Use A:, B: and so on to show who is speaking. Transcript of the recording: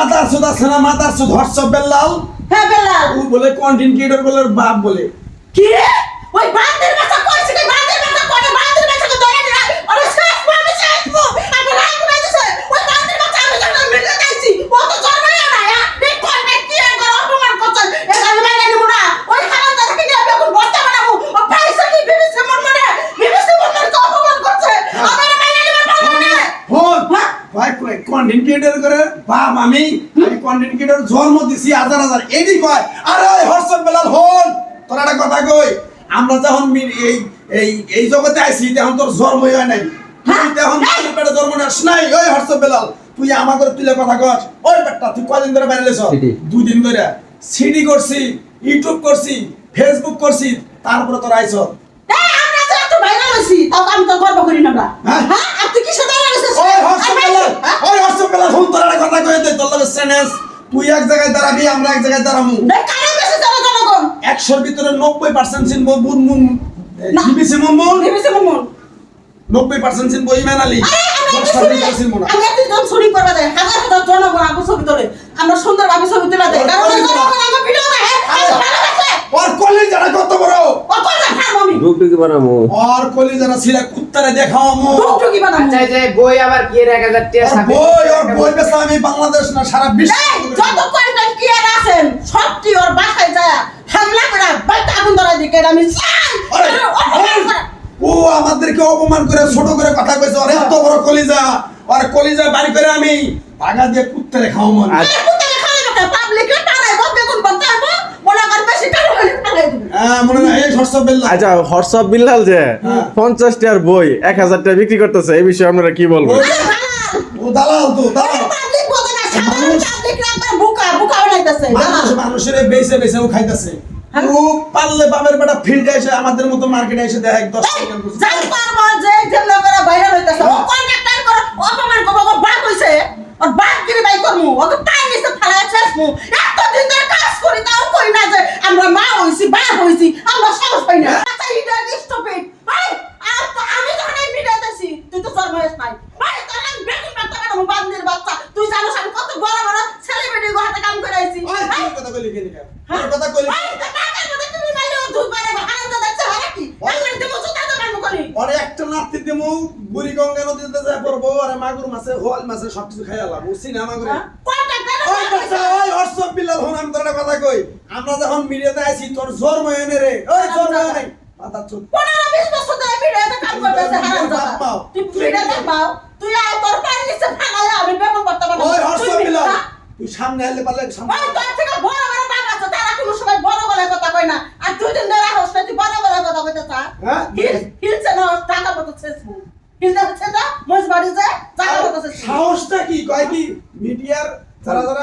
A: মাতার সুদ আছে না মাতার সুদ? হোয়াটসঅ্যাপ বেল্লাল?
B: হ্যাঁ বেলাল
A: ও বলে কন্টেন্ট ক্রিয়েটর বলে বাপ বলে।
B: কি রে ওই বান্দির মাথা করছে কি বান্দির মাথা করে বান্দির মাথাকে ধরে নিয়ে আরে শেষ মানে শেষ মু আমি রাগ করে দিছে ওই বান্দির মাথা আমি যখন মিলে যাইছি ও তো জন্মই না হ্যাঁ এই কন্টেন্ট কি করে অপমান করছে এটা আমি মেনে নিব না ওই হারাম দাদাকে নিয়ে আমি এখন বর্তা বানাবো ও পয়সা কি বিবিসি মন মনে বিবিসি মন মনে অপমান করছে আমার মেনে নিব পারব না
A: হন
B: হ্যাঁ?
A: ভাই কন্টেন্ট ক্রিয়েটর করে বাপ আমি আমি কন্টেন্ট ক্রিয়েটর জন্ম দিছি হাজার হাজার। এডি কয় আরে ওই হোয়াটসঅ্যাপ বেলাল হন তোর একটা কথা কই আমরা যখন এই এই এই জগতে আইছি তখন তোর জন্ম হয় নাই। তুই তখন তোর পেটে জন্ম নাস নাই। ওই হোয়াটসঅ্যাপ বেলাল তুই আমাকে তুলে কথা কর ওই বেটা তুই কয়দিন ধরে বাইরে লেছ দুই দিন ধরে। সিডি করছি ইউটিউব করছি ফেসবুক করছি তারপরে তোর আইছ
B: এই আমরা তো ভাইরাল হইছি তাও আমি তো গর্ব করি না আমরা।
A: হ্যাঁ? তোর তুই এক জায়গায় দাঁড়াবি আমরা এক জায়গায় দাঁড়াবো। একশোর ভিতরে নব্বই পার্সেন্ট চিনবো মুনমুন মুন
B: মুনমুন
A: বিবিসি মুনমুন?
B: মন মন
A: নব্বই পার্সেন্ট চিনবো ইমান আলী।
B: আমরা
A: সুন্দরভাবে
B: ছবি
A: ভিতরে
B: দেয়। না
C: ডুগডুগি বানামো?
A: ওর কলি যারা কুত্তারে দেখাও মো
B: টুকটুকি বানাবো
D: আচ্ছা যে বই আবার কি টাকা
A: বই ওর বই বেচা আমি বাংলাদেশ না সারা বিশ্ব
B: যত কন্টেন্ট ক্রিয়েটার আছেন সবটি ওর বাসায় যায় হামলা করে বাইটা আগুন ধরা দিকে আমি চাই।
A: আরে,
B: আরে।
A: ও আমাদেরকে অপমান করে ছোট করে কথা কইছে ওর এত বড় কলিজা ওর কলিজা বাড়ি করে আমি ভাগা দিয়ে কুত্তারে খাও মন
B: আরে, কোথায় খাওয়া? পাবলিকে হইবো, মনে কর বেশি হলে টানাই
A: হ্যাঁ মনে না
C: আচ্ছা হোয়াটসঅ্যাপ বিল্লাল যে
A: হ্যাঁ।
C: পঞ্চাশ টাকার বই এক হাজার টাকা বিক্রি করতেছে এই বিষয়ে আপনারা কি
B: আরে, দালাল।
A: তো দালাল। মানুষের খাইতেছে
B: হ্যাঁ?
A: ও পারলে বাপের বেটা ফিল্ডে এসে আমাদের মতো মার্কেটে এসে দেখ দশ
B: এই,
A: টাকা
B: পারব যে যেমন করে ভাইরাল হইতেছে, ও কন্ট্রাক্টর করে অপমান করব, ও বাপ হইছে, ওর বাপ গিরি বাই করমু, ওকে পায়ের নিচে ফালাইয়া ছেড়মু। এতদিন ধরে কাজ করি, তাও কই না যে আমরা মা হইছি, বাপ হইছি, আমরা সাহস পাই না। আচ্ছা, এটা stupid। ভাই, আর তো আমি যখন এই ভিডিওতেছি, তুই তো জন্ম হইস নাই। ভাই, তাহলে আমি বেগুন ভর্তা বানাবো, বান্দির বাচ্চা। তুই জানোস আমি কত বড় বড় celebrity গো হাতে কাম করে আইছি।
A: ওই,
B: ভাই,
A: তোর কথা কইলি কেন কা?
B: হ্যাঁ?
A: তোর কথা কইলি
B: ভাই, তা টাকার মধ্যে তুমি মারলে ও দুধ বানাবে, হারামজাদা দেখছে, হয় নাকি? আমার দেবো, জুতা তো মারবো করি।
A: ওরে একটা নাতি দিমু বুড়ি গঙ্গা নদীতে যায় পড়ব আরে মাগুর মাছে হোয়াল মাছে সবকিছু খাইয়ালাম বুঝছি না মাগুরে
B: হ্যাঁ?
A: ওই হোয়াটসঅ্যাপ বিল্লাল হন আমি তোর কথা কই আমরা যখন মিডিয়াতে আইছি তোর জোর ময়নে রে ওই জোর ময়নে মাথা চুপ
B: পনেরো বিশ বছর ধরে ভিডিওতে কাম করতেছে হারামজাদা।
A: বাপ
B: তুই ভিডিওতে পাও, তুই আয় তোর পায়ের নিচে ফালাইয়া আমি বেগুন ভর্তা বানাবো।
A: ওই হোয়াটসঅ্যাপ
B: বি- হ্যাঁ?
A: তুই সামনে আইলে পারলে সামনে
B: ওই তোর থেকে বড় বড় বাপ আছে, তারা কোনো সময় বড় কয় না। আর তুই দিন ধরে হোস না, তুই বড় গলায় কথা কইতে? হিল- হিলছে না, টাকা মতো শেষ হিলতে হচ্ছে না, মজ বাড়ি যায়, টাকা মতো শেষ
A: সাহসটা কি? কয় কি? মিডিয়ার যারা যারা